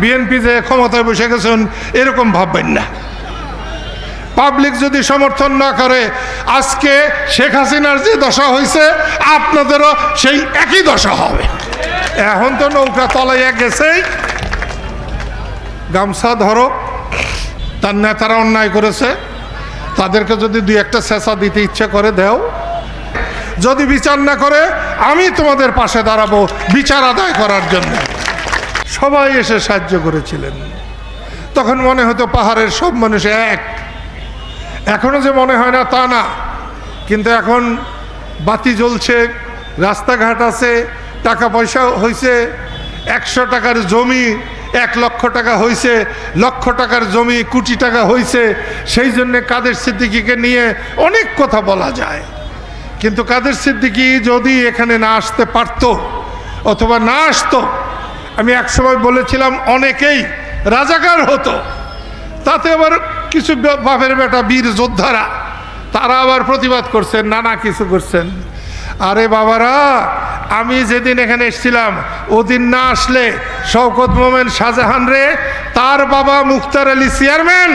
BNP যে ক্ষমতায় বসে গেছেন, এরকম ভাববেন না। পাবলিক যদি সমর্থন না করে, আজকে শেখ হাসিনার যে দশা হয়েছে, আপনাদেরও সেই একই দশা হবে। এখন তো নৌকা তলাইয়া গেছেই। গামছা ধরো, তার নেতারা অন্যায় করেছে। তাদেরকে যদি দুই একটা শেষা দিতে ইচ্ছে করে, দেও। যদি বিচার না করে, আমি তোমাদের পাশে দাঁড়াবো বিচার আদায় করার জন্য। সবাই এসে সাহায্য করেছিলেন। তখন মনে হতো পাহাড়ের সব মানুষ এক। এখনও যে মনে হয় না তা না। কিন্তু এখন বাতি জ্বলছে, রাস্তাঘাট আছে, টাকা পয়সা হয়েছে একশো টাকার জমি, এক লক্ষ টাকা হয়েছে লক্ষ টাকার জমি, কোটি টাকা হয়েছে সেই জন্যে কাদের সিদ্দিকিকে নিয়ে অনেক কথা বলা যায়। কিন্তু কাদের সিদ্দিকি যদি এখানে না আসতে পারতো, অথবা না আসতো আমি একসময় বলেছিলাম, অনেকেই রাজাকার হতো। তাতে আবার কিছু বাপের বেটা, বীর যোদ্ধারা, তারা আবার প্রতিবাদ করছেন, নানা কিছু করছেন। আরে বাবারা, আমি যেদিন এখানে এসেছিলাম, ওদিন না আসলে শওকত মোমেন শাহজাহান রে, তার বাবা মুখতার আলী চেয়ারম্যান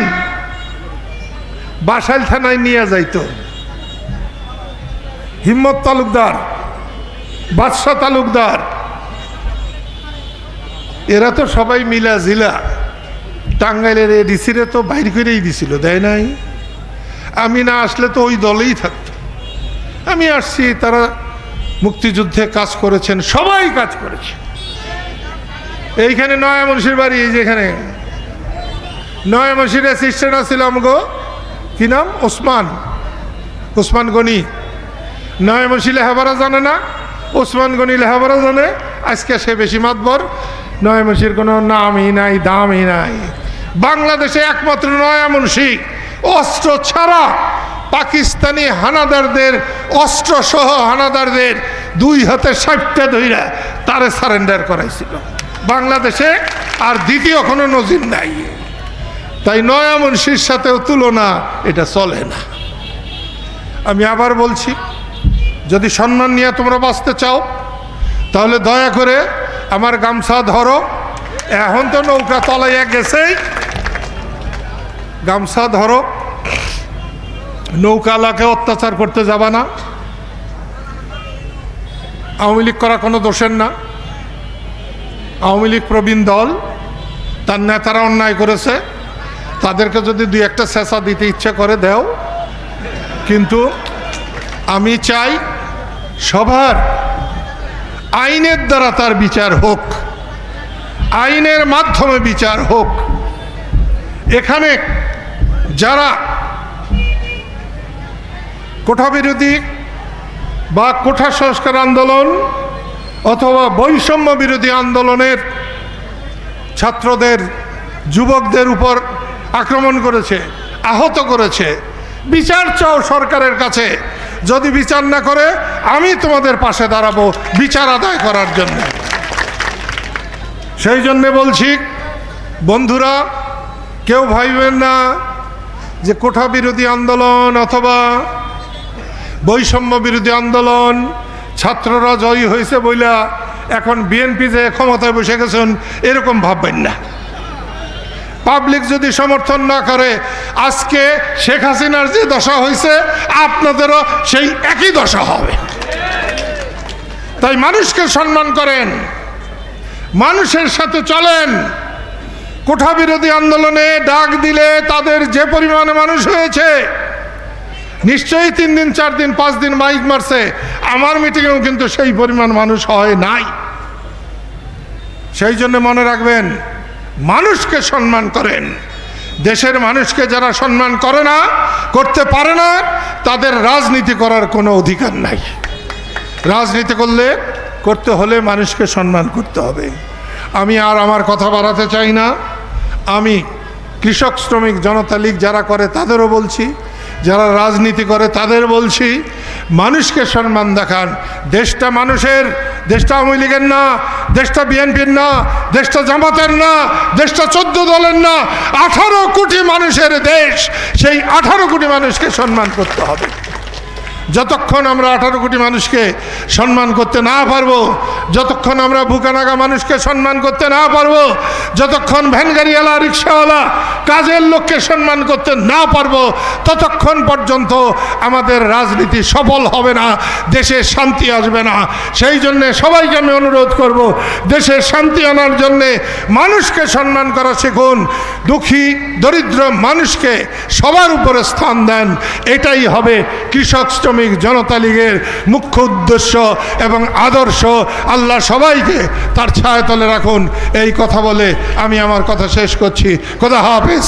বাসাইল থানায় নিয়ে যাইত। হিম্মত তালুকদার, বাদশাহ তালুকদার এরা তো সবাই মিলা জিলা। টাঙ্গাইলের এডিসিরে তো বাইর করেই দিছিল, দেয় নাই? আমি না আসলে তো ওই দলেই থাকতো আমি আসছি, তারা মুক্তিযুদ্ধে কাজ করেছেন, সবাই কাজ করেছে। এইখানে নয়া মনীষীর বাড়ি, এই যেখানে নয়া মনীষীর অ্যাসিস্ট্যান্ট আসছিলাম গো কি নাম? ওসমান। ওসমান গনি। নয় মসি লেহাবারা জানে না? ওসমান গনি লেহাবারা জানে? আজকে সে বেশি মাতবর। নয় মসির কোনো নামই নাই, দামই নাই। বাংলাদেশে একমাত্র নয়া মুন্সি অস্ত্র ছাড়া পাকিস্তানি হানাদারদের অস্ত্র সহ হানাদারদের দুই হাতে ষাটটা ধইরা তারে সারেন্ডার করাইছিল। বাংলাদেশে আর দ্বিতীয় কোনো নজির নাই। তাই নয়া মুন্সির সাথেও তুলনা এটা চলে না। আমি আবার বলছি, যদি সম্মান নিয়ে তোমরা বাঁচতে চাও, তাহলে দয়া করে আমার গামছা ধরো। এখন তো নৌকা তলাইয়া গেছেই। গামছা ধরো। নৌকালাকে অত্যাচার করতে যাবা না। আওয়ামী লীগ করা কোনো দোষের না। আওয়ামী লীগ প্রবীণ দল, তার নেতারা অন্যায় করেছে। তাদেরকে যদি দুই একটা শেষা দিতে ইচ্ছে করে, দেও। কিন্তু আমি চাই সবার আইনের দ্বারা তার বিচার হোক, আইনের মাধ্যমে বিচার হোক। এখানে যারা কোঠা বিরোধী বা কোঠা সংস্কার আন্দোলন অথবা বৈষম্য বিরোধী আন্দোলনের ছাত্রদের, যুবকদের উপর আক্রমণ করেছে, আহত করেছে, বিচার চাও সরকারের কাছে। যদি বিচার না করে, আমি তোমাদের পাশে দাঁড়াবো বিচার আদায় করার জন্য। সেই জন্যে বলছি, বন্ধুরা, কেউ ভাইবেন না যে কোঠা বিরোধী আন্দোলন অথবা বৈষম্য বিরোধী আন্দোলন, ছাত্ররা জয়ী হয়েছে বইলা এখন বিএনপি যে ক্ষমতায় বসে গেছেন, এরকম ভাববেন না। পাবলিক যদি সমর্থন না করে, আজকে শেখ হাসিনার যে দশা হয়েছে আপনাদেরও সেই একই দশা হবে। তাই মানুষকে সম্মান করেন, মানুষের সাথে চলেন। কোঠা বিরোধী আন্দোলনে ডাক দিলে তাদের যে পরিমাণে মানুষ হয়েছে, নিশ্চয়ই তিন দিন, চার দিন, পাঁচ দিন মাইক মারছে, আমার মিটিংয়েও কিন্তু সেই পরিমাণ মানুষ হয় নাই। সেই জন্য মনে রাখবেন মানুষকে সম্মান করেন। দেশের মানুষকে যারা সম্মান করে না, করতে পারে না, তাদের রাজনীতি করার কোনো অধিকার নাই। রাজনীতি করলে, করতে হলে মানুষকে সম্মান করতে হবে। আমি আর আমার কথা বাড়াতে চাই না। আমি কৃষক, শ্রমিক, জনতা লীগ যারা করে তাদেরও বলছি, যারা রাজনীতি করে তাদের বলছি, মানুষকে সম্মান দেখান। দেশটা মানুষের দেশটা আওয়ামী লীগের না, দেশটা বিএনপির না, দেশটা জামাতের না, দেশটা চোদ্দ দলের না, আঠারো কোটি মানুষের দেশ, সেই আঠারো কোটি মানুষকে সম্মান করতে হবে। যতক্ষণ আমরা আঠারো কোটি মানুষকে সম্মান করতে না পারব, যতক্ষণ আমরা বুকানাগা মানুষকে সম্মান করতে না পারব, যতক্ষণ ভ্যানগাড়িওয়ালা, রিক্সাওয়ালা, কাজের লোককে সম্মান করতে না পারব, ততক্ষণ পর্যন্ত আমাদের রাজনীতি সফল হবে না, দেশে শান্তি আসবে না। সেই জন্যে সবাইকে আমি অনুরোধ করব, দেশে শান্তি আনার জন্যে মানুষকে সম্মান করা শিখুন, দুঃখী, দরিদ্র মানুষকে সবার উপরে স্থান দেন, এটাই হবে কৃষক জনতা লীগের মুখ্য উদ্দেশ্য এবং আদর্শ, আল্লাহ সবাইকে তার ছায়াতলে রাখুন। এই কথা বলে আমি আমার কথা শেষ করছি। কথা হাফেজ।